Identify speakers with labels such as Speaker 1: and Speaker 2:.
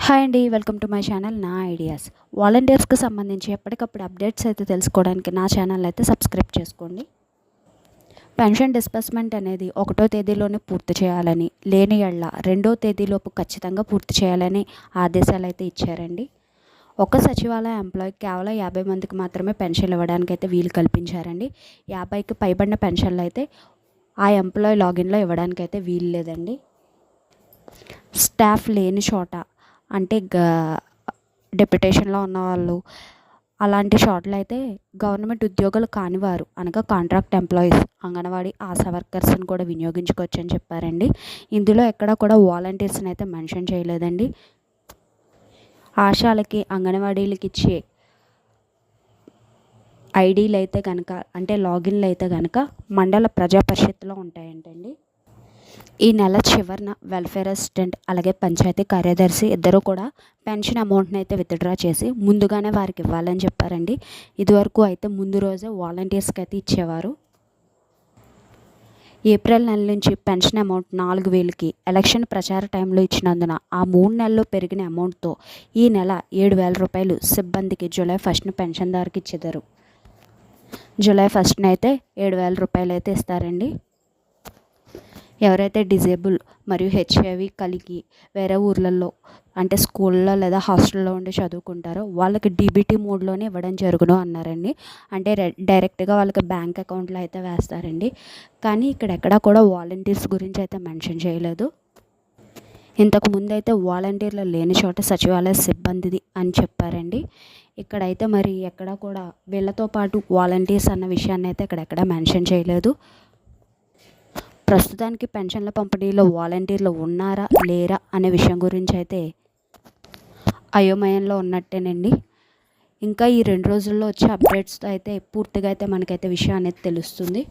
Speaker 1: Hi అండి welcome to my channel నా ideas. వాలంటీర్స్కి సంబంధించి ఎప్పటికప్పుడు అప్డేట్స్ అయితే తెలుసుకోవడానికి నా ఛానల్ అయితే సబ్స్క్రైబ్ చేసుకోండి. పెన్షన్ డిస్బర్స్మెంట్ అనేది ఒకటో తేదీలోనే పూర్తి చేయాలని లేని ఎళ్ళ రెండో తేదీలోపు ఖచ్చితంగా పూర్తి చేయాలని ఆదేశాలు అయితే ఇచ్చారండి. ఒక సచివాలయ ఎంప్లాయీ కేవలం యాభై మందికి మాత్రమే పెన్షన్ ఇవ్వడానికి అయితే వీలు కల్పించారండి. యాభైకి పైబడిన పెన్షన్లు అయితే ఆ ఎంప్లాయీ లాగిన్లో ఇవ్వడానికి అయితే వీలు లేదండి. స్టాఫ్ లేని చోట అంటే గా డెప్యుటేషన్లో ఉన్నవాళ్ళు అలాంటి చోట్ల అయితే గవర్నమెంట్ ఉద్యోగులు కానివారు అనగా కాంట్రాక్ట్ ఎంప్లాయీస్ అంగన్వాడీ ఆశా వర్కర్స్ని కూడా వినియోగించుకోవచ్చు అని చెప్పారండి. ఇందులో ఎక్కడ కూడా వాలంటీర్స్ని అయితే మెన్షన్ చేయలేదండి. ఆశాలకి అంగన్వాడీలకి ఇచ్చే ఐడీలు అయితే కనుక అంటే లాగిన్లు అయితే కనుక మండల ప్రజా పరిషత్తులో ఉంటాయంటండి. ఈ నెల చివరిన వెల్ఫేర్ అసిస్టెంట్ అలాగే పంచాయతీ కార్యదర్శి ఇద్దరు కూడా పెన్షన్ అమౌంట్ని అయితే విత్డ్రా చేసి ముందుగానే వారికి ఇవ్వాలని చెప్పారండి. ఇదివరకు అయితే ముందు రోజే వాలంటీర్స్కి అయితే ఇచ్చేవారు. ఏప్రిల్ నెల నుంచి పెన్షన్ అమౌంట్ నాలుగు వేలకి ఎలక్షన్ ప్రచార టైంలో ఇచ్చినందున ఆ మూడు నెలల్లో పెరిగిన అమౌంట్తో ఈ నెల ఏడు వేల రూపాయలు సిబ్బందికి జూలై ఫస్ట్న పెన్షన్దారుకి ఇచ్చేదారు. జూలై ఫస్ట్న అయితే ఏడు వేల రూపాయలు అయితే ఇస్తారండి. ఎవరైతే డిజేబుల్ మరియు హెచ్ఐవి కలిగి వేరే ఊర్లలో అంటే స్కూల్లో లేదా హాస్టల్లో ఉండి చదువుకుంటారో వాళ్ళకి డీబీటీ మోడ్లోనే ఇవ్వడం జరుగును అన్నారండి. అంటే డైరెక్ట్గా వాళ్ళకి బ్యాంక్ అకౌంట్లో అయితే వేస్తారండి. కానీ ఇక్కడ ఎక్కడా కూడా వాలంటీర్స్ గురించి అయితే మెన్షన్ చేయలేదు. ఇంతకు ముందు అయితే వాలంటీర్లు లేని చోట సచివాలయ సిబ్బందిది అని చెప్పారండి. ఇక్కడైతే మరి ఎక్కడ కూడా వీళ్ళతో పాటు వాలంటీర్స్ అన్న విషయాన్ని అయితే ఇక్కడ ఎక్కడ మెన్షన్ చేయలేదు. ప్రస్తుతానికి పెన్షన్ల పంపిణీలో వాలంటీర్లు ఉన్నారా లేరా అనే విషయం గురించి అయితే అయోమయంలో ఉన్నట్టేనండి. ఇంకా ఈ రెండు రోజుల్లో వచ్చే అప్డేట్స్తో అయితే పూర్తిగా అయితే మనకైతే విషయం అనేది తెలుస్తుంది.